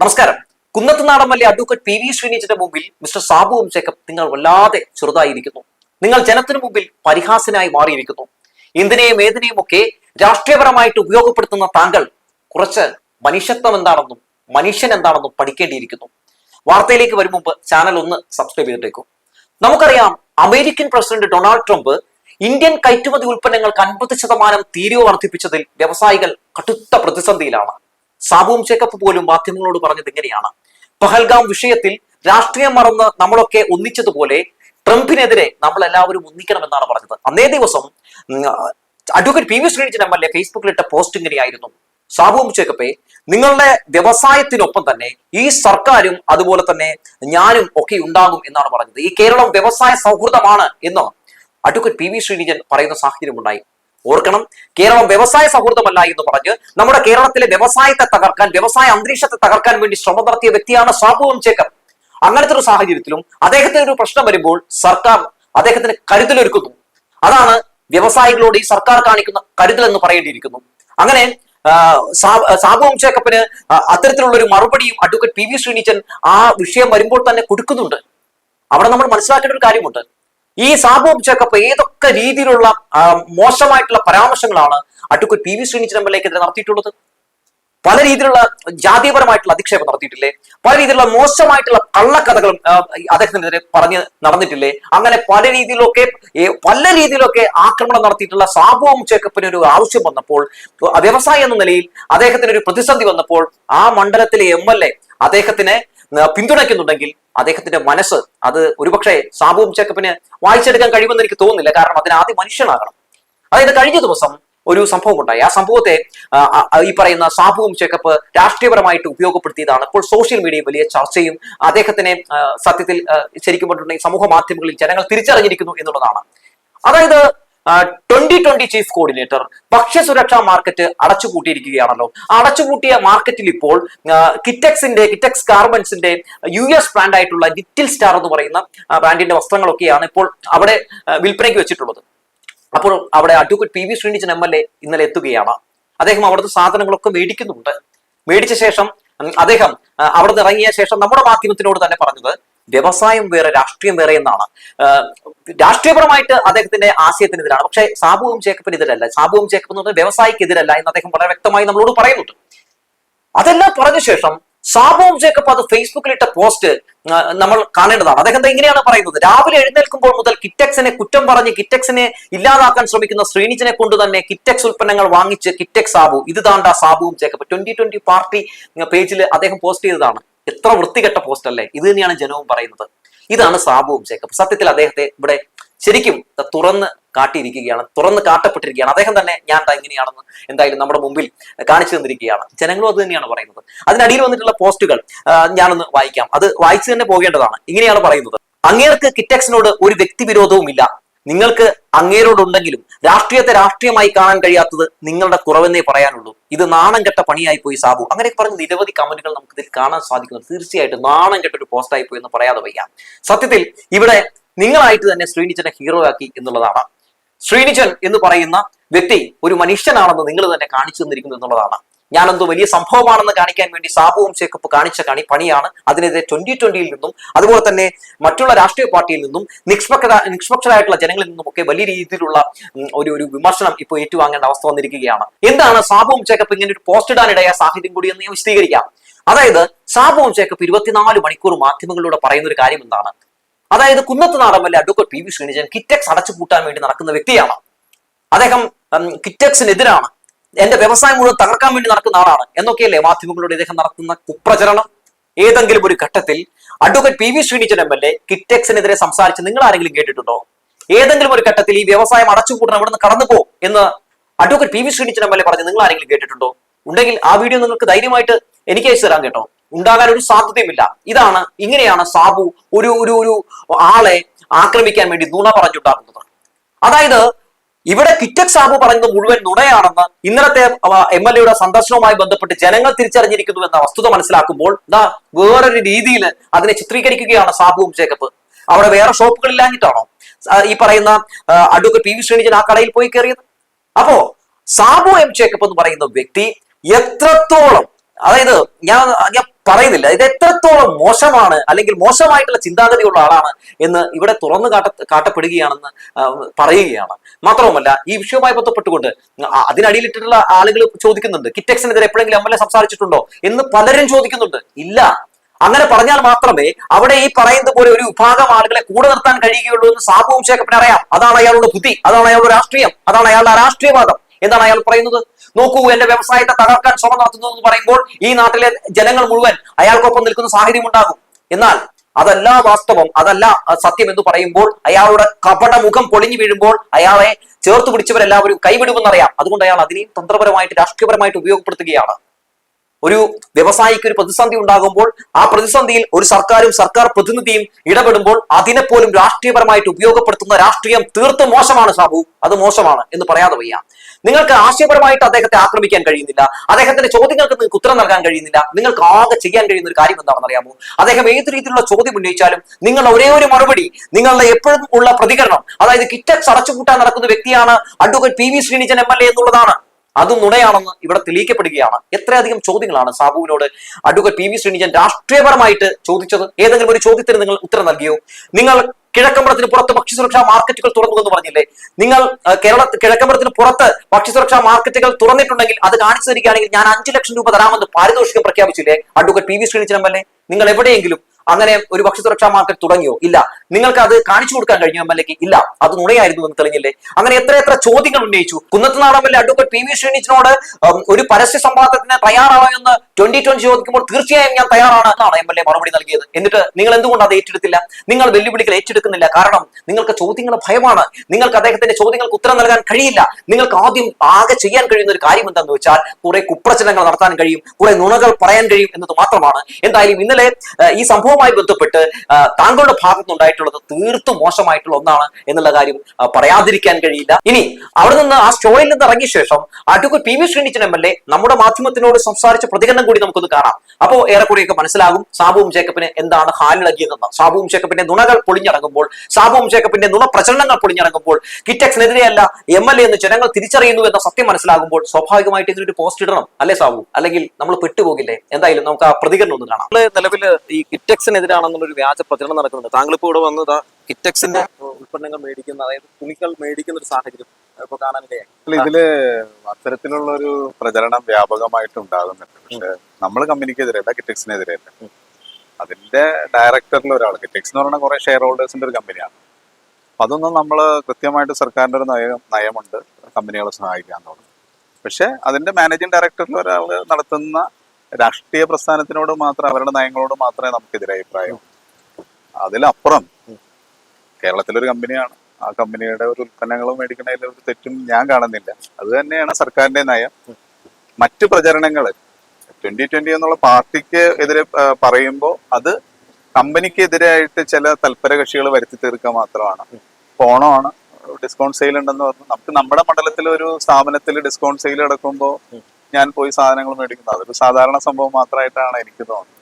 നമസ്കാരം. കുന്നത്തുനാടൻ മല്ലി advocate P V ശ്രീനിജിന്റെ മുമ്പിൽ മിസ്റ്റർ സാബു ജേക്കബ് നിങ്ങൾ വല്ലാതെ ചെറുതായിരിക്കുന്നു. നിങ്ങൾ ജനത്തിനു മുമ്പിൽ പരിഹാസനായി മാറിയിരിക്കുന്നു. എന്തിനേയും ഏതിനേയും ഒക്കെ രാഷ്ട്രീയപരമായിട്ട് ഉപയോഗപ്പെടുത്തുന്ന താങ്കൾ കുറച്ച് മനുഷ്യത്വം എന്താണെന്നും മനുഷ്യൻ എന്താണെന്നും പഠിക്കേണ്ടിയിരിക്കുന്നു. വാർത്തയിലേക്ക് വരും മുമ്പ് ചാനൽ ഒന്ന് സബ്സ്ക്രൈബ് ചെയ്തിട്ടേക്കും. നമുക്കറിയാം American president Donald Trump Indian കയറ്റുമതി ഉൽപ്പന്നങ്ങൾക്ക് അൻപത് ശതമാനം തീരുവ വർദ്ധിപ്പിച്ചതിൽ വ്യവസായികൾ കടുത്ത പ്രതിസന്ധിയിലാണ്. സാബുവും ചേക്കപ്പ് പോലും മാധ്യമങ്ങളോട് പറഞ്ഞത് ഇങ്ങനെയാണ്. പഹൽഗാം വിഷയത്തിൽ രാഷ്ട്രീയം മറന്ന് നമ്മളൊക്കെ ഒന്നിച്ചതുപോലെ ട്രംപിനെതിരെ നമ്മൾ എല്ലാവരും ഒന്നിക്കണമെന്നാണ് പറഞ്ഞത്. അന്നേ ദിവസം advocate P V Srinijan M L A ഫേസ്ബുക്കിലിട്ട post ഇങ്ങനെയായിരുന്നു. സാബുവും ചേക്കപ്പെ നിങ്ങളുടെ വ്യവസായത്തിനൊപ്പം തന്നെ ഈ സർക്കാരും അതുപോലെ തന്നെ ഞാനും ഒക്കെ ഉണ്ടാകും എന്നാണ് പറഞ്ഞത്. ഈ കേരളം വ്യവസായ സൗഹൃദമാണ് എന്ന് അഡ്വക്കേറ്റ് പി വി ശ്രീനിജൻ പറയുന്ന സാഹചര്യം ഉണ്ടായി ഓർക്കണം കേരളം വ്യവസായ സൗഹൃദമല്ല എന്ന് പറഞ്ഞ് നമ്മുടെ കേരളത്തിലെ വ്യവസായത്തെ തകർക്കാൻ വ്യവസായ അന്തരീക്ഷത്തെ തകർക്കാൻ വേണ്ടി ശ്രമം നടത്തിയ വ്യക്തിയാണ് സാബുവും ചേക്കർ അങ്ങനത്തെ ഒരു സാഹചര്യത്തിലും അദ്ദേഹത്തിന് ഒരു പ്രശ്നം വരുമ്പോൾ സർക്കാർ അദ്ദേഹത്തിന് കരുതലൊരുക്കുന്നു അതാണ് വ്യവസായികളോട് ഈ സർക്കാർ കാണിക്കുന്ന കരുതൽ എന്ന് പറയേണ്ടിയിരിക്കുന്നു. അങ്ങനെ സാബുവും ചേക്കപ്പിന് അത്തരത്തിലുള്ള ഒരു മറുപടിയും അഡ്വക്കേറ്റ് പി വി ശ്രീനിച്ചൻ ആ വിഷയം വരുമ്പോൾ തന്നെ കൊടുക്കുന്നുണ്ട്. അവിടെ നമ്മൾ മനസ്സിലാക്കേണ്ട ഒരു കാര്യമുണ്ട്. ഈ സാബു ചേക്കപ്പ് ഏതൊക്കെ രീതിയിലുള്ള മോശമായിട്ടുള്ള പരാമർശങ്ങളാണ് അഡ്വക്കേറ്റ് പി വി എക്കെതിരെ നടത്തിയിട്ടുള്ളത്? പല രീതിയിലുള്ള ജാതീയപരമായിട്ടുള്ള അധിക്ഷേപം നടത്തിയിട്ടില്ലേ? പല രീതിയിലുള്ള മോശമായിട്ടുള്ള കള്ളക്കഥകളും അദ്ദേഹത്തിനെതിരെ പറഞ്ഞ് നടന്നിട്ടില്ലേ? അങ്ങനെ പല രീതിയിലൊക്കെ പല രീതിയിലൊക്കെ ആക്രമണം നടത്തിയിട്ടുള്ള സാബുവും ചേക്കപ്പിന് ഒരു ആവശ്യം വന്നപ്പോൾ വ്യവസായി എന്ന നിലയിൽ അദ്ദേഹത്തിന് ഒരു പ്രതിസന്ധി വന്നപ്പോൾ ആ മണ്ഡലത്തിലെ എം എൽ എ അദ്ദേഹത്തിനെ പിന്തുണയ്ക്കുന്നുണ്ടെങ്കിൽ അദ്ദേഹത്തിന്റെ മനസ്സ് അത് ഒരുപക്ഷെ സാബുവും ചേക്കപ്പിന് വായിച്ചെടുക്കാൻ കഴിയുമെന്ന് എനിക്ക് തോന്നുന്നില്ല. കാരണം അതിന് ആദ്യം മനുഷ്യനാകണം. അതായത് കഴിഞ്ഞ ദിവസം ഒരു സംഭവം ഉണ്ടായി. ആ സംഭവത്തെ ഈ പറയുന്ന സാബുവും ചെക്കപ്പ് രാഷ്ട്രീയപരമായിട്ട് ഉപയോഗപ്പെടുത്തിയതാണ്. ഇപ്പോൾ സോഷ്യൽ മീഡിയ വലിയ ചർച്ചയും അദ്ദേഹത്തിനെ സത്യത്തിൽ ശരിക്കും പറഞ്ഞിട്ടുണ്ടെങ്കിൽ സമൂഹ മാധ്യമങ്ങളിൽ ജനങ്ങൾ തിരിച്ചറിഞ്ഞിരിക്കുന്നു എന്നുള്ളതാണ്. അതായത് ട്വന്റി ട്വന്റി ചീഫ് കോർഡിനേറ്റർ ഭക്ഷ്യസുരക്ഷാ മാർക്കറ്റ് അടച്ചുപൂട്ടിയിരിക്കുകയാണല്ലോ. അടച്ചുപൂട്ടിയ മാർക്കറ്റിൽ ഇപ്പോൾ കിറ്റക്സിന്റെ കിറ്റക്സ് ഗാർമെന്റ്സിന്റെ യു എസ് ബ്രാൻഡ് ആയിട്ടുള്ള ലിറ്റിൽ സ്റ്റാർ എന്ന് പറയുന്ന ബ്രാൻഡിന്റെ വസ്ത്രങ്ങളൊക്കെയാണ് ഇപ്പോൾ അവിടെ വിൽപ്പനയ്ക്ക് വെച്ചിട്ടുള്ളത്. അപ്പോൾ അവിടെ advocate P V Sreenijan M L A ഇന്നലെ എത്തുകയാണ്. അദ്ദേഹം അവിടുത്തെ സാധനങ്ങളൊക്കെ മേടിക്കുന്നുണ്ട്. മേടിച്ച ശേഷം അദ്ദേഹം അവിടെ അവിടുന്ന് ഇറങ്ങിയ ശേഷം നമ്മുടെ മാധ്യമത്തിനോട് തന്നെ പറഞ്ഞത് വ്യവസായം വേറെ രാഷ്ട്രീയം വേറെ എന്നാണ്. രാഷ്ട്രീയപരമായിട്ട് അദ്ദേഹത്തിന്റെ ആശയത്തിനെതിരാണ്. പക്ഷേ സാബുവും ചേക്കപ്പിനെതിരല്ല സാബുവും ചേക്കപ്പ് എന്ന് പറഞ്ഞാൽ വ്യവസായിക്ക് വ്യവസായിക്കെതിരല്ല എന്ന് അദ്ദേഹം വളരെ വ്യക്തമായി നമ്മളോട് പറയുന്നുണ്ട്. അതെല്ലാം പറഞ്ഞ ശേഷം സാബുവും ജേക്കബ് അത് ഫേസ്ബുക്കിലിട്ട പോസ്റ്റ് നമ്മൾ കാണേണ്ടതാണ്. അദ്ദേഹം ഇങ്ങനെയാണ് പറയുന്നത്. രാവിലെ എഴുന്നേൽക്കുമ്പോൾ മുതൽ കിറ്റക്സിനെ കുറ്റം പറഞ്ഞ് കിറ്റക്സിനെ ഇല്ലാതാക്കാൻ ശ്രമിക്കുന്ന ശ്രീനിജിനെ കൊണ്ട് തന്നെ കിറ്റക്സ് ഉൽപ്പന്നങ്ങൾ വാങ്ങിച്ച് കിറ്റക്സ് സാബു. ഇത് താണ്ട സാബുവും ജേക്കബ്. ട്വന്റി ട്വന്റി പാർട്ടി പേജിൽ അദ്ദേഹം പോസ്റ്റ് ചെയ്തതാണ്. എത്ര വൃത്തികെട്ട പോസ്റ്റ് അല്ലേ? ഇത് തന്നെയാണ് ജനവും പറയുന്നത്. ഇതാണ് സാബുവും ജേക്കബ്. സത്യത്തിൽ അദ്ദേഹത്തെ ഇവിടെ ശരിക്കും തുറന്ന് കാട്ടിയിരിക്കുകയാണ് തുറന്ന് കാട്ടപ്പെട്ടിരിക്കുകയാണ്. അദ്ദേഹം തന്നെ ഞാൻ എങ്ങനെയാണെന്ന് എന്തായാലും നമ്മുടെ മുമ്പിൽ കാണിച്ചു തന്നിരിക്കുകയാണ്. ജനങ്ങളും അത് തന്നെയാണ് പറയുന്നത്. അതിനടിയിൽ വന്നിട്ടുള്ള പോസ്റ്റുകൾ ഞാനൊന്ന് വായിക്കാം. അത് വായിച്ചു തന്നെ പോകേണ്ടതാണ്. ഇങ്ങനെയാണ് പറയുന്നത്. അങ്ങേർക്ക് കിറ്റക്സിനോട് ഒരു വ്യക്തിവിരോധവും ഇല്ല നിങ്ങൾക്ക് അങ്ങേരോടുണ്ടെങ്കിലും രാഷ്ട്രീയത്തെ രാഷ്ട്രീയമായി കാണാൻ കഴിയാത്തത് നിങ്ങളുടെ കുറവെന്നേ പറയാനുള്ളൂ. ഇത് നാണം കെട്ട പണിയായി പോയി സാബു. അങ്ങനെ പറഞ്ഞ നിരവധി കമന്റുകൾ നമുക്ക് ഇതിൽ കാണാൻ സാധിക്കുന്നു തീർച്ചയായിട്ടും നാണം കെട്ട ഒരു പോസ്റ്റായി പോയി എന്ന് പറയാതെ വയ്യ. സത്യത്തിൽ ഇവിടെ നിങ്ങളായിട്ട് തന്നെ ശ്രീനിജനെ ഹീറോ ആക്കി എന്നുള്ളതാണ്. ശ്രീനിജൻ എന്ന് പറയുന്ന വ്യക്തി ഒരു മനുഷ്യനാണെന്ന് നിങ്ങൾ തന്നെ കാണിച്ചു തന്നിരിക്കുന്നു എന്നുള്ളതാണ്. ഞാനെന്തോ വലിയ സംഭവമാണെന്ന് കാണിക്കാൻ വേണ്ടി സാബുവും ചേക്കപ്പ് കാണിച്ച കണി പണിയാണ്. അതിനെതിരെ ട്വന്റി ട്വന്റിയിൽ നിന്നും അതുപോലെ തന്നെ മറ്റുള്ള രാഷ്ട്രീയ പാർട്ടിയിൽ നിന്നും നിഷ്പക്ഷ നിഷ്പക്ഷരായിട്ടുള്ള ജനങ്ങളിൽ നിന്നും ഒക്കെ വലിയ രീതിയിലുള്ള ഒരു ഒരു വിമർശനം ഇപ്പോൾ ഏറ്റുവാങ്ങേണ്ട അവസ്ഥ വന്നിരിക്കുകയാണ്. എന്താണ് സാബുവും ചേക്കപ്പ് ഇങ്ങനെ ഒരു പോസ്റ്റ് ഇടാനിടയായ സാഹചര്യം കൂടി എന്ന് ഞാൻ വിശദീകരിക്കാം. അതായത് സാബുവും ചേക്കപ്പ് ഇരുപത്തിനാല് മണിക്കൂർ മാധ്യമങ്ങളിലൂടെ പറയുന്ന ഒരു കാര്യം എന്താണ്? അതായത് കുന്നത്ത് നാടമല്ല advocate P V Sreenijan Kitex അടച്ചു പൂട്ടാൻ വേണ്ടി നടക്കുന്ന വ്യക്തിയാണ്. അദ്ദേഹം കിറ്റക്സിനെതിരാണ്. എന്റെ വ്യവസായം മുഴുവൻ തകർക്കാൻ വേണ്ടി നടക്കുന്ന ആളാണ്. എന്നൊക്കെയല്ലേ മാധ്യമങ്ങളോട് ഇദ്ദേഹം നടത്തുന്ന കുപ്രചരണം? ഏതെങ്കിലും ഒരു ഘട്ടത്തിൽ advocate P V Sreenijan M L A കിറ്റക്സിനെതിരെ സംസാരിച്ച് നിങ്ങൾ ആരെങ്കിലും കേട്ടിട്ടുണ്ടോ? ഏതെങ്കിലും ഒരു ഘട്ടത്തിൽ ഈ വ്യവസായം അടച്ചുകൂട്ടണം ഇവിടെ നിന്ന് കടന്നു എന്ന് advocate P V Sreenijan M L A പറഞ്ഞ് നിങ്ങൾ ആരെങ്കിലും കേട്ടിട്ടുണ്ടോ? ഉണ്ടെങ്കിൽ ആ വീഡിയോ നിങ്ങൾക്ക് ധൈര്യമായിട്ട് എനിക്ക് അയച്ചു തരാൻ കേട്ടോ. ഉണ്ടാകാൻ ഒരു സാധ്യതയുമില്ല. ഇതാണ് ഇങ്ങനെയാണ് സാബു ഒരു ഒരു ഒരു ആളെ ആക്രമിക്കാൻ വേണ്ടി നുണ പറഞ്ഞുണ്ടാക്കുന്നത്. അതായത് ഇവിടെ കിറ്റക് സാബു പറയുന്നത് മുഴുവൻ നുണയാണെന്ന് ഇന്നലത്തെ എം എൽ എയുടെ സന്ദർശനവുമായി ബന്ധപ്പെട്ട് ജനങ്ങൾ തിരിച്ചറിഞ്ഞിരിക്കുന്നു എന്ന വസ്തുത മനസ്സിലാക്കുമ്പോൾ ദാ വേറൊരു രീതിയിൽ അതിനെ ചിത്രീകരിക്കുകയാണ് സാബുവും ജേക്കബ്. അവിടെ വേറെ ഷോപ്പുകളില്ലാഞ്ഞിട്ടാണോ ഈ പറയുന്ന അഡ്വക്കേറ്റ് പി വി ശ്രീനിജൻ ആ കടയിൽ പോയി കയറിയത്? അപ്പോ സാബു എം ജേക്കബ് എന്ന് പറയുന്ന വ്യക്തി എത്രത്തോളം അതായത് ഞാൻ ഞാൻ പറയുന്നില്ല. ഇത് എത്രത്തോളം മോശമാണ് അല്ലെങ്കിൽ മോശമായിട്ടുള്ള ചിന്താഗതിയുള്ള ആളാണ് എന്ന് ഇവിടെ തുറന്നു കാട്ട കാട്ടപ്പെടുകയാണെന്ന് പറയുകയാണ്. മാത്രവുമല്ല ഈ വിഷയവുമായി ബന്ധപ്പെട്ടുകൊണ്ട് അതിനടിയിലിട്ടിട്ടുള്ള ആളുകൾ ചോദിക്കുന്നുണ്ട്. കിറ്റക്സിനെതിരെ എപ്പോഴെങ്കിലും എം എൽ എ സംസാരിച്ചിട്ടുണ്ടോ എന്ന് പലരും ചോദിക്കുന്നുണ്ട്. ഇല്ല. അങ്ങനെ പറഞ്ഞാൽ മാത്രമേ അവിടെ ഈ പറയുന്നത് പോലെ ഒരു വിഭാഗം ആളുകളെ കൂടെ നിർത്താൻ കഴിയുകയുള്ളൂ എന്ന് സാബുവും ശേഖപ്പിന് അറിയാം. അതാണ് അയാളുടെ ബുദ്ധി. അതാണ് അയാളുടെ രാഷ്ട്രീയം. അതാണ് അയാളുടെ രാഷ്ട്രീയവാദം. എന്താണ് അയാൾ പറയുന്നത്? നോക്കൂ എന്റെ വ്യവസായത്തെ തകർക്കാൻ ശ്രമം നടത്തുന്നു എന്ന് പറയുമ്പോൾ ഈ നാട്ടിലെ ജനങ്ങൾ മുഴുവൻ അയാൾക്കൊപ്പം നിൽക്കുന്ന സാഹചര്യം ഉണ്ടാകും. എന്നാൽ അതല്ല വാസ്തവം അതല്ല സത്യം എന്ന് പറയുമ്പോൾ അയാളുടെ കപട മുഖം പൊളിഞ്ഞു വീഴുമ്പോൾ അയാളെ ചേർത്ത് പിടിച്ചവരെല്ലാവരും കൈവിടുമെന്നറിയാം. അതുകൊണ്ട് അയാൾ അതിനെയും തന്ത്രപരമായിട്ട് രാഷ്ട്രീയപരമായിട്ട് ഉപയോഗപ്പെടുത്തുകയാണ്. ഒരു വ്യവസായിക്ക് ഒരു പ്രതിസന്ധി ഉണ്ടാകുമ്പോൾ ആ പ്രതിസന്ധിയിൽ ഒരു സർക്കാരും സർക്കാർ പ്രതിനിധിയും ഇടപെടുമ്പോൾ അതിനെപ്പോലും രാഷ്ട്രീയപരമായിട്ട് ഉപയോഗപ്പെടുത്തുന്ന രാഷ്ട്രീയം തീർത്തും മോശമാണ് സാബു. അത് മോശമാണ് എന്ന് പറയാതെ വയ്യ. നിങ്ങൾക്ക് ആശയപരമായിട്ട് അദ്ദേഹത്തെ ആക്രമിക്കാൻ കഴിയുന്നില്ല. അദ്ദേഹത്തിന്റെ ചോദ്യങ്ങൾക്ക് നിങ്ങൾക്ക് ഉത്തരം നൽകാൻ കഴിയുന്നില്ല. നിങ്ങൾക്ക് ആകെ ചെയ്യാൻ കഴിയുന്ന ഒരു കാര്യം എന്താണെന്ന് അറിയാമോ? അദ്ദേഹം ഏത് രീതിയിലുള്ള ചോദ്യം ഉന്നയിച്ചാലും നിങ്ങൾ ഒരേ ഒരു മറുപടി നിങ്ങളുടെ എപ്പോഴും ഉള്ള പ്രതികരണം അതായത് കിറ്റക്സ് അടച്ചുപൂട്ടാൻ നടക്കുന്ന വ്യക്തിയാണ് advocate P V Sreenijan M L A എന്നുള്ളതാണ്. അത് നുണയാണെന്ന് ഇവിടെ തെളിയിക്കപ്പെടുകയാണ്. എത്രയധികം ചോദ്യങ്ങളാണ് സാബുവിനോട് അഡ്വക്കേറ്റ് പി വി ശ്രീനിജൻ രാഷ്ട്രീയപരമായിട്ട് ചോദിച്ചത്? ഏതെങ്കിലും ഒരു ചോദ്യത്തിന് നിങ്ങൾ ഉത്തരം നൽകിയോ? നിങ്ങൾ കിഴക്കമ്പലത്തിന് പുറത്ത് ഭക്ഷ്യസുരക്ഷാ മാർക്കറ്റുകൾ തുറന്നു എന്ന് പറഞ്ഞില്ലേ? നിങ്ങൾ കേരള കിഴക്കമ്പലത്തിന് പുറത്ത് ഭക്ഷ്യസുരക്ഷാ മാർക്കറ്റുകൾ തുറന്നിട്ടുണ്ടെങ്കിൽ അത് കാണിച്ചു തരികയാണെങ്കിൽ ഞാൻ അഞ്ചു ലക്ഷം രൂപ തരാമെന്ന് പാരിതോഷികം പ്രഖ്യാപിച്ചില്ലേ? Advocate P V Sreenijan M L A നിങ്ങൾ എവിടെയെങ്കിലും അങ്ങനെ ഒരു ഭക്ഷ്യസുരക്ഷാ മാർക്കറ്റ് തുടങ്ങിയോ? ഇല്ല. നിങ്ങൾക്ക് അത് കാണിച്ചു കൊടുക്കാൻ കഴിഞ്ഞു എം എൽ എക്ക് ഇല്ല അത് നുണയായിരുന്നു എന്ന് തെളിഞ്ഞില്ലേ? അങ്ങനെ എത്ര എത്ര ചോദ്യങ്ങൾ ഉന്നയിച്ചു. L A advocate P V ശ്രീനിച്ചിനോട് ഒരു പരസ്യ സംവാദത്തിന് തയ്യാറാവുമെന്ന് ട്വന്റി ട്വന്റി ചോദിക്കുമ്പോൾ തീർച്ചയായും ഞാൻ തയ്യാറാണ് എന്നാണ് എം എൽ എ മറുപടി നൽകിയത്. എന്നിട്ട് നിങ്ങൾ എന്തുകൊണ്ട് അത് ഏറ്റെടുത്തില്ല? നിങ്ങൾ വെല്ലുവിളികൾ ഏറ്റെടുക്കുന്നില്ല. കാരണം നിങ്ങൾക്ക് ചോദ്യങ്ങൾ ഭയമാണ്. നിങ്ങൾക്ക് അദ്ദേഹത്തിന്റെ ചോദ്യങ്ങൾക്ക് ഉത്തരം നൽകാൻ കഴിയില്ല. നിങ്ങൾക്ക് ആദ്യം ആകെ ചെയ്യാൻ കഴിയുന്ന ഒരു കാര്യം എന്താണെന്ന് വെച്ചാൽ കുറെ കുപ്രചനങ്ങൾ നടത്താൻ കഴിയും. കുറെ നുണകൾ പറയാൻ കഴിയും എന്നത് മാത്രമാണ്. എന്തായാലും ഇന്നലെ ഈ സംഭവവുമായി ബന്ധപ്പെട്ട് താങ്കളുടെ താങ്കളുടെ ഭാഗത്തുനിന്നുണ്ടായിട്ടുള്ളത് തീർത്തും മോശമായിട്ടുള്ള ഒന്നാണ് എന്നുള്ള കാര്യം പറയാതിരിക്കാൻ കഴിയില്ല. ഇനി അവിടെ നിന്ന് ആ സ്റ്റോയിൽ നിന്ന് ഇറങ്ങിയ ശേഷം advocate P V Sreenijan M L A നമ്മുടെ മാധ്യമത്തിനോട് സംസാരിച്ച പ്രതികരണം കൂടി നമുക്കൊന്ന് കാണാം. അപ്പോ ഏറെക്കുറെയൊക്കെ മനസ്സിലാകും സാബുവും ജേക്കബിന് എന്താണ് ഹാലിളകിയതെന്ന് സാബുവും ജേക്കബിന്റെ നുണകൾ പൊളിഞ്ഞിറങ്ങുമ്പോൾ സാബുവും ജേക്കബിന്റെ നുണ പ്രചരണങ്ങൾ പൊളിഞ്ഞിറങ്ങുമ്പോൾ കിറ്റക്സിനെതിരെയല്ല എം എൽ എ എന്ന് ജനങ്ങൾ തിരിച്ചറിയുന്നു എന്ന സത്യം മനസ്സിലാകുമ്പോൾ സ്വാഭാവികമായിട്ട് ഇതിനൊരു പോസ്റ്റ് ഇടണം. അല്ലേ സാബു? അല്ലെങ്കിൽ നമ്മൾ പെട്ടുപോകില്ലേ? എന്തായാലും നമുക്ക് ആ പ്രതികരണം ഒന്ന് കാണാം. നിലവിൽ ഈ കിറ്റക്സിനെതിരാണെന്നുള്ളൊരു വ്യാജ പ്രചരണം നടക്കുന്നുണ്ട്. താങ്കൾ ഇപ്പോൾ ഇവിടെ വന്നത് കിറ്റക്സിന്റെ ഉൽപ്പന്നങ്ങൾ മേടിക്കുന്ന അതായത് തുണികൾ മേടിക്കുന്ന ഒരു സാഹചര്യം ഇപ്പൊ കാണാനിടയായി ഇതിൽ അത്തരത്തിലുള്ള ഒരു പ്രചരണം വ്യാപകമായിട്ട് ഉണ്ടാകുന്നുണ്ട് പക്ഷെ നമ്മൾ കമ്പനിക്കെതിരെയല്ല കിറ്റക്സിനെതിരെയല്ല അതിന്റെ ഡയറക്ടറിൽ ഒരാൾ കിറ്റക്സ് എന്ന് പറയുന്ന കുറെ ഷെയർ ഹോൾഡേഴ്സിന്റെ ഒരു കമ്പനിയാണ്. അതൊന്നും നമ്മൾ കൃത്യമായിട്ട് സർക്കാരിന്റെ ഒരു നയം നയമുണ്ട് കമ്പനികളെ സഹായിക്കാൻ എന്നുള്ളത് പക്ഷെ അതിന്റെ മാനേജിംഗ് ഡയറക്ടറിൽ ഒരാൾ നടത്തുന്ന രാഷ്ട്രീയ പ്രസ്ഥാനത്തിനോട് മാത്രം അവരുടെ നയങ്ങളോട് മാത്രമേ നമുക്കെതിരെ അഭിപ്രായം അതിലപ്പുറം കേരളത്തിലൊരു കമ്പനിയാണ്. ആ കമ്പനിയുടെ ഒരു ഉൽപ്പന്നങ്ങൾ മേടിക്കുന്നതിൽ ഒരു തെറ്റും ഞാൻ കാണുന്നില്ല. അത് തന്നെയാണ് സർക്കാരിന്റെ നയം. മറ്റു പ്രചരണങ്ങൾ ട്വന്റി ട്വന്റി എന്നുള്ള പാർട്ടിക്ക് എതിരെ പറയുമ്പോൾ അത് കമ്പനിക്ക് എതിരായിട്ട് ചില തൽപര കക്ഷികൾ വരുത്തി തീർക്കുക മാത്രമാണ്. ഓണമാണ് ഡിസ്കൗണ്ട് സെയിൽ ഉണ്ടെന്ന് പറഞ്ഞു. നമുക്ക് നമ്മുടെ മണ്ഡലത്തിൽ ഒരു സ്ഥാപനത്തിൽ ഡിസ്കൗണ്ട് സെയിൽ നടക്കുമ്പോൾ ഞാൻ പോയി സാധനങ്ങൾ മേടിക്കുന്നത്. അതൊരു സാധാരണ സംഭവം മാത്രമായിട്ടാണ് എനിക്ക് തോന്നുന്നത്.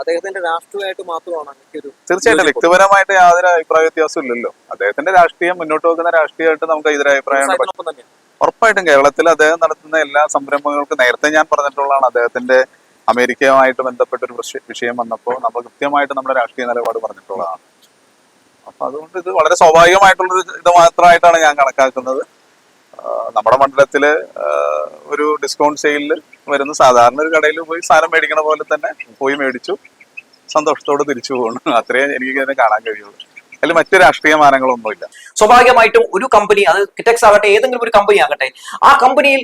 അദ്ദേഹത്തിന്റെ രാഷ്ട്രീയമായിട്ട് മാത്രമാണ് എനിക്ക് ഒരു തീർച്ചയായിട്ടും വ്യക്തിപരമായിട്ട് യാതൊരു അഭിപ്രായ വ്യത്യാസവും ഇല്ലല്ലോ. അദ്ദേഹത്തിന്റെ രാഷ്ട്രീയം മുന്നോട്ട് വെക്കുന്ന രാഷ്ട്രീയമായിട്ട് നമുക്ക് എതിരെ അഭിപ്രായമാണ് ഉറപ്പായിട്ടും കേരളത്തിൽ അദ്ദേഹം നടത്തുന്ന എല്ലാ സംരംഭങ്ങൾക്കും നേരത്തെ ഞാൻ പറഞ്ഞിട്ടുള്ളതാണ് അദ്ദേഹത്തിന്റെ അമേരിക്കയുമായിട്ട് ബന്ധപ്പെട്ട ഒരു വിഷയം വന്നപ്പോൾ നമ്മൾ കൃത്യമായിട്ട് നമ്മുടെ രാഷ്ട്രീയ നിലപാട് പറഞ്ഞിട്ടുള്ളതാണ്. അപ്പൊ അതുകൊണ്ട് ഇത് വളരെ സ്വാഭാവികമായിട്ടുള്ള ഒരു ഇത് മാത്രമായിട്ടാണ് ഞാൻ കണക്കാക്കുന്നത്. നമ്മുടെ മണ്ഡലത്തിൽ ഒരു ഡിസ്കൗണ്ട് സെയിലിൽ വരുന്ന സാധാരണ ഒരു കടയിൽ പോയി സാധനം മേടിക്കണ പോലെ തന്നെ പോയി മേടിച്ചു. സന്തോഷത്തോടെ തിരിച്ചു പോകണം അത്രേ എനിക്ക് ഇതിനെ കാണാൻ കഴിയുള്ളൂ. അതിൽ മറ്റു രാഷ്ട്രീയ മാനങ്ങളൊന്നുമില്ല സ്വാഭാവികമായിട്ടും ഒരു കമ്പനി അത് കിറ്റക്സ് ആകട്ടെ ഏതെങ്കിലും ഒരു കമ്പനി ആകട്ടെ ആ കമ്പനിയിൽ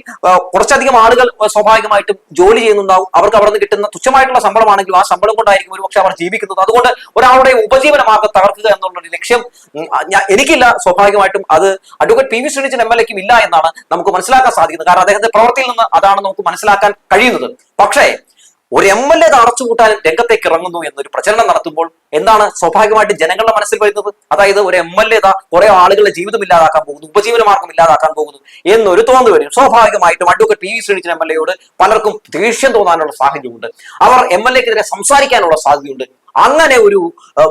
കുറച്ചധികം ആളുകൾ സ്വാഭാവികമായിട്ടും ജോലി ചെയ്യുന്നുണ്ടാവും. അവർക്ക് അവിടെ നിന്ന് കിട്ടുന്ന തുച്ഛമായിട്ടുള്ള ശമ്പളമാണെങ്കിലും ആ ശമ്പളം കൊണ്ടായിരിക്കും ഒരു പക്ഷെ അവർ ജീവിക്കുന്നത്. അതുകൊണ്ട് ഒരാളുടെ ഉപജീവന മാർഗം തകർക്കുക എന്നുള്ള ലക്ഷ്യം എനിക്കില്ല. സ്വാഭാവികമായിട്ടും അത് advocate P V Sreenijan M L എക്കും ഇല്ല എന്നാണ് നമുക്ക് മനസ്സിലാക്കാൻ സാധിക്കുന്നത്. കാരണം അദ്ദേഹത്തിന്റെ പ്രവൃത്തിയിൽ നിന്ന് അതാണ് നമുക്ക് മനസ്സിലാക്കാൻ കഴിയുന്നത്. പക്ഷേ ഒരു എം എൽ എ അടച്ചുപൂട്ടാൻ രംഗത്തേക്ക് ഇറങ്ങുന്നു എന്നൊരു പ്രചരണം നടത്തുമ്പോൾ എന്താണ് സ്വാഭാവികമായിട്ട് ജനങ്ങളുടെ മനസ്സിൽ വരുന്നത്? അതായത് ഒരു എം എൽ എ കുറെ ആളുകളുടെ ജീവിതം ഇല്ലാതാക്കാൻ പോകുന്നു ഉപജീവന മാർഗം ഇല്ലാതാക്കാൻ പോകുന്നു എന്നൊരു തോന്നു വരും. സ്വാഭാവികമായിട്ടും advocate P V Sreenijan M L എയോട് പലർക്കും ദേഷ്യം തോന്നാനുള്ള സാഹചര്യമുണ്ട്. അവർ എം എൽ എക്കെതിരെ സംസാരിക്കാനുള്ള സാധ്യതയുണ്ട്. അങ്ങനെ ഒരു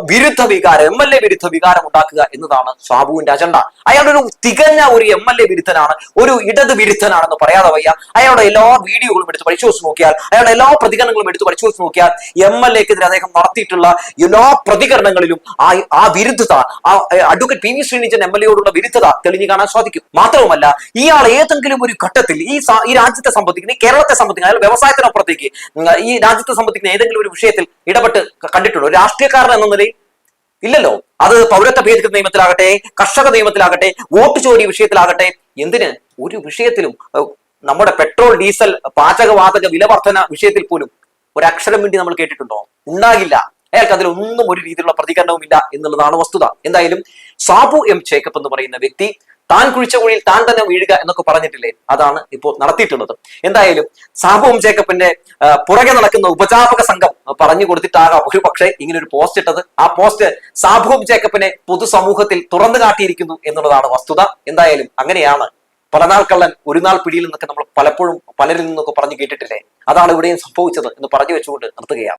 വിരുദ്ധ വികാരം എം എൽ എ വിരുദ്ധ വികാരം ഉണ്ടാക്കുക എന്നതാണ് സാബുവിന്റെ അജണ്ട അയാളുടെ ഒരു തികഞ്ഞ ഒരു എം എൽ എ വിരുദ്ധനാണ് ഒരു ഇടത് വിരുദ്ധനാണെന്ന് പറയാതെ വയ്യ. അയാളുടെ എല്ലാ വീഡിയോകളും എടുത്ത് പരിശോധിച്ച് നോക്കിയാൽ അയാളുടെ എല്ലാ പ്രതികരണങ്ങളും എടുത്ത് പരിശോധിച്ച് നോക്കിയാൽ എം എൽ എക്കെതിരെ അദ്ദേഹം നടത്തിയിട്ടുള്ള എല്ലാ പ്രതികരണങ്ങളിലും ആ ആ വിരുദ്ധത ആ advocate P V Sreenijan M L എയോടുള്ള വിരുദ്ധത തെളിഞ്ഞു കാണാൻ സാധിക്കും. മാത്രവുമല്ല ഇയാൾ ഏതെങ്കിലും ഒരു ഘട്ടത്തിൽ ഈ ഈ രാജ്യത്തെ സംബന്ധിക്കുന്ന കേരളത്തെ സംബന്ധിക്കുന്ന അയാൾ വ്യവസായത്തിനപ്പുറത്തേക്ക് ഈ രാജ്യത്തെ സംബന്ധിക്കുന്ന ഏതെങ്കിലും ഒരു വിഷയത്തിൽ ഇടപെട്ട് കണ്ടിട്ടുണ്ടോ? ഒരു രാഷ്ട്രീയക്കാരൻ എന്ന നിലയിൽ ഇല്ലല്ലോ. അത് പൗരത്വ ഭേദഗതി നിയമത്തിലാകട്ടെ കർഷക നിയമത്തിലാകട്ടെ വോട്ട് ചോരി വിഷയത്തിലാകട്ടെ എന്തിന്? ഒരു വിഷയത്തിലും നമ്മുടെ പെട്രോൾ ഡീസൽ പാചകവാതക വില വർധന വിഷയത്തിൽ പോലും ഒരക്ഷരം വേണ്ടി നമ്മൾ കേട്ടിട്ടുണ്ടോ? ഉണ്ടാകില്ല. അയാൾക്ക് അതിലൊന്നും ഒരു രീതിയിലുള്ള പ്രതികരണവും ഇല്ല എന്നുള്ളതാണ് വസ്തുത. എന്തായാലും സാബു എം ചേക്കപ്പ് എന്ന് പറയുന്ന വ്യക്തി താൻ കുഴിച്ച കുഴിയിൽ താൻ തന്നെ വീഴുക എന്നൊക്കെ പറഞ്ഞിട്ടില്ലേ? അതാണ് ഇപ്പോൾ നടത്തിയിട്ടുള്ളത്. എന്തായാലും സാഹുവും ജേക്കബിന്റെ പുറകെ നടക്കുന്ന ഉപജാപക സംഘം പറഞ്ഞു കൊടുത്തിട്ടാകാം. ഒരു പക്ഷേ ഇങ്ങനെ ഒരു പോസ്റ്റ് ഇട്ടത്. ആ പോസ്റ്റ് സാഹുവും ജേക്കബിനെ പൊതുസമൂഹത്തിൽ തുറന്നു കാട്ടിയിരിക്കുന്നു എന്നുള്ളതാണ് വസ്തുത. എന്തായാലും അങ്ങനെയാണ്. പലനാൾ കള്ളൻ ഒരു നാൾ പിടിയിൽ നിന്നൊക്കെ നമ്മൾ പലപ്പോഴും പലരിൽ നിന്നൊക്കെ പറഞ്ഞു കേട്ടിട്ടില്ലേ? അതാണ് ഇവിടെയും സംഭവിച്ചത് എന്ന് പറഞ്ഞു വെച്ചുകൊണ്ട് നിർത്തുകയാണ്.